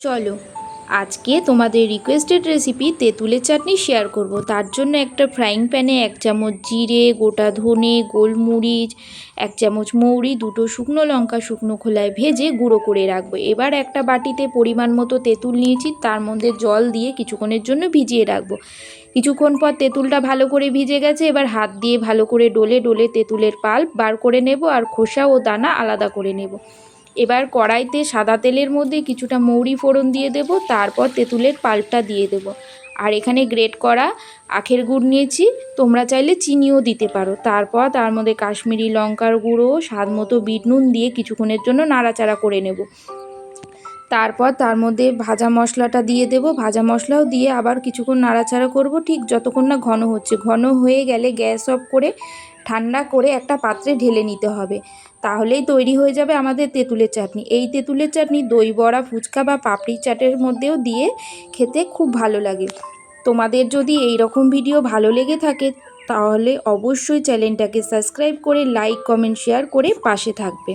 চলো। আজকে তোমাদের রিকোয়েস্টেড রেসিপি তেঁতুলের চাটনি শেয়ার করব। তার জন্য একটা ফ্রাইং প্যানে এক চামচ জিরে, গোটা ধনে, গোলমরিচ, এক চামচ মৌরি, দুটো শুকনো লঙ্কা শুকনো খোলায় ভেজে গুঁড়ো করে রাখব। এবার একটা বাটিতে পরিমাণ মতো তেঁতুল নিয়েছি, তার মধ্যে জল দিয়ে কিছুক্ষণের জন্য ভিজিয়ে রাখব। কিছুক্ষণ পর তেঁতুলটা ভালো করে ভিজে গেছে, এবার হাত দিয়ে ভালো করে ডলে ডলে তেঁতুলের পাল্প বার করে নেব, আর খোসা ও দানা আলাদা করে নেব। এবার কড়াইতে সাদা তেলের মধ্যে কিছুটা মৌরি ফোড়ন দিয়ে দেব, তারপর তেঁতুলের পাল্পটা দিয়ে দেব। আর এখানে গ্রেট করা আখের গুড় নিয়েছি, তোমরা চাইলে চিনিও দিতে পারো। তারপর তার মধ্যে কাশ্মীরি লঙ্কার গুঁড়ো, স্বাদ মতো বিট নুন দিয়ে কিছুক্ষণের জন্য নাড়াচাড়া করে নেব। তারপর তার মধ্যে ভাজা মশলাটা দিয়ে দেব। ভাজা মশলাও দিয়ে আবার কিছুক্ষণ নাড়াচাড়া করব, ঠিক যতক্ষণ না ঘন হচ্ছে। ঘন হয়ে গেলে গ্যাস অফ করে ঠান্ডা করে একটা পাত্রে ঢেলে নিতে হবে। তাহলেই তৈরি হয়ে যাবে আমাদের তেঁতুলের চাটনি। এই তেঁতুলের চাটনি দই, বড়া, ফুচকা বা পাপড়ি চাটের মধ্যেও দিয়ে খেতে খুব ভালো লাগে। তোমাদের যদি এই রকম ভিডিও ভালো লেগে থাকে, তাহলে অবশ্যই চ্যানেলটাকে সাবস্ক্রাইব করে, লাইক, কমেন্ট, শেয়ার করে পাশে থাকবে।